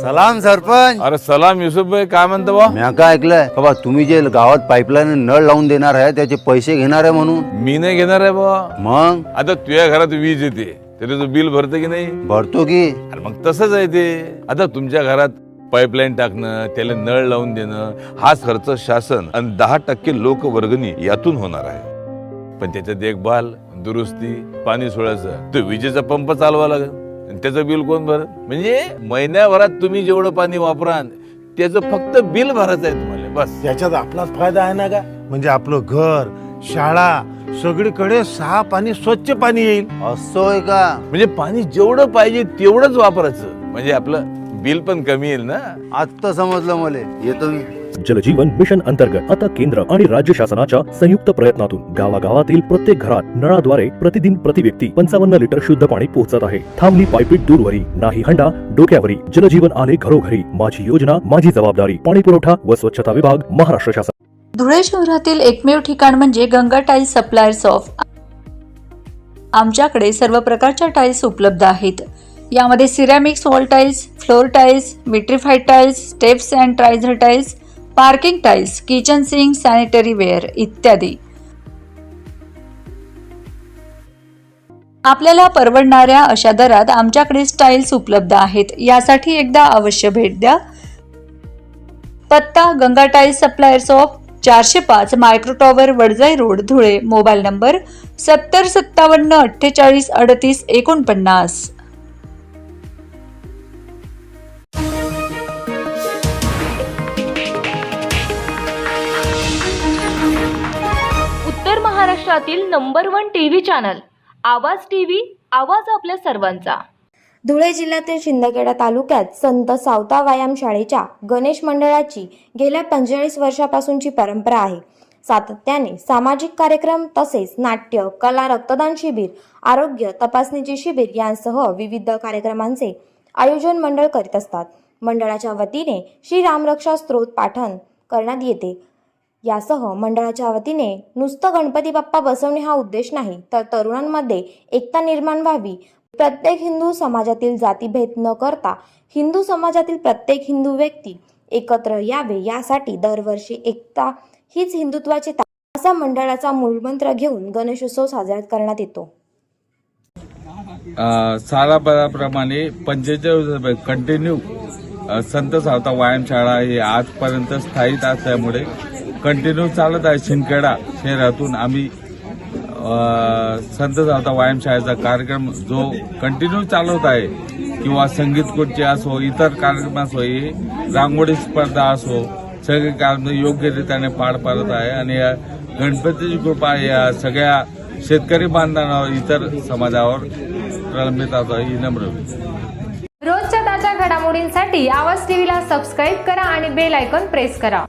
सलाम सरपंच. अरे सलाम युसुफ भाई काय म्हणतो बा? म्या काय ऐकलंय? बाबा तुम्ही जे गावात पाईपलाईन नळ लावून देणार आहे त्याचे पैसे घेणार आहे म्हणून. मी नाही घेणार आहे बा. मग? आता तुझ्या घरात वीज येते. तरी तू बिल भरते की नाही? भरतो की. अरे मग तसंच आहे ते. आता तुमच्या घरात पाईपलाईन टाकणं त्याला नळ लावून देणं हाच खर्च शासन आणि दहा टक्के लोक वर्गणी यातून होणार आहे. पण त्याच्या देखभाल दुरुस्ती पाणी सोडायचं तो विजेचा पंप चालवा लागेल. त्याचं बिल कोण भरत? म्हणजे महिन्याभरात तुम्ही जेवढं पाणी वापराल त्याचं फक्त बिल भरायचं आहे तुम्हाला बस. याच्यात आपलाच फायदा आहे ना का? म्हणजे आपलं घर शाळा सगळीकडे सहा पाणी स्वच्छ पाणी येईल. असोय का? म्हणजे पाणी जेवढं पाहिजे तेवढंच वापरायचं. म्हणजे आपलं बिल पण कमी येईल ना? आत्ता समजलं मला. येतो मी. जलजीवन मिशन अंतर्गत आता केंद्र आणि राज्य शासनाच्या संयुक्त प्रयत्नातून गावागावातील प्रत्येक घरात नळाद्वारे प्रतिदिन प्रति व्यक्ती पंचावन्न लिटर शुद्ध पाणी पोहोचत आहे. थांबली पायपीट दूरवरी नाही हंडा डोक्यावरी जलजीवन आले घरोघरी. माझी योजना माझी जबाबदारी. पाणी पुरवठा व स्वच्छता विभाग महाराष्ट्र शासन. धुळे शहरातील एकमेव ठिकाण म्हणजे गंगा टाईल्स सप्लायर्स ऑफ आमच्याकडे सर्व प्रकारच्या टाईल्स उपलब्ध आहेत. यामध्ये ceramics wall tiles floor tiles vitrified tiles steps and riser tiles parking tiles kitchen sink sanitary ware इत्यादी. आपल्याला परवडणाऱ्या अशा दरात आमच्याकडे स्टाईल्स उपलब्ध आहेत. यासाठी एकदा अवश्य भेट द्या. पत्ता गंगा टाईल्स सप्लायर्स ऑफ चारशे पाच micro tower Wadjai road Dhule mobile number सत्तर सत्तावन्न अठ्ठेचाळीस अडतीस एकोणपन्नास. महाराष्ट्रातील number one T V channel Awaaz T V Awaaz आपल्या सर्वांचा. धुळे जिल्ह्यातील शिंदखेडा तालुक्यात संत सावता व्यायाम शाळेच्या गणेश मंडळाची गेल्या पंचेचाळीस वर्षापासूनची परंपरा आहे. सातत्याने सामाजिक कार्यक्रम तसेच नाट्य कला रक्तदान शिबिर आरोग्य तपासणीचे शिबिर यांसह विविध कार्यक्रमांचे आयोजन मंडळ करीत असतात. मंडळाच्या वतीने श्री रामरक्षा स्त्रोत पाठन करण्यात येते. यासह मंडळाच्या वतीने नुसतं गणपती बाप्पा बसवणे हा उद्देश नाही तर तरुणांमध्ये एकता निर्माण व्हावी. प्रत्येक हिंदू समाजातील जातीभेद न करता हिंदू समाजातील प्रत्येक हिंदू व्यक्ती एकत्र यावे यासाठी दरवर्षी एकता हीच हिंदुत्वाची असा मंडळाचा मूलमंत्र घेऊन गणेशोत्सव साजरा करण्यात येतो. सालाप्रमाणे पंचेचाळीस कंटिन्यू संत सावता व्यायामशाळा ही आजपर्यंत स्थायित असल्यामुळे कंटिन्यू चालत आहे शिंदखेडा शहरातून. आम्ही संत जाता व्यायामशाळेचा कार्यक्रम जो कंटिन्यू चालवत आहे किंवा संगीत खुर्ची असो इतर कार्यक्रम असो हे रांगोळी स्पर्धा असो सगळे कार्यक्रम योग्यरित्याने पार पाडत आहे. आणि या गणपतीची कृपा या सगळ्या शेतकरी बांधवांवर इतर समाजावर प्रलंबित आहे ही नम्र रोजच्या ताज्या घडामोडींसाठी आवाज टीव्हीला सबस्क्राईब करा आणि बेल आयकॉन प्रेस करा.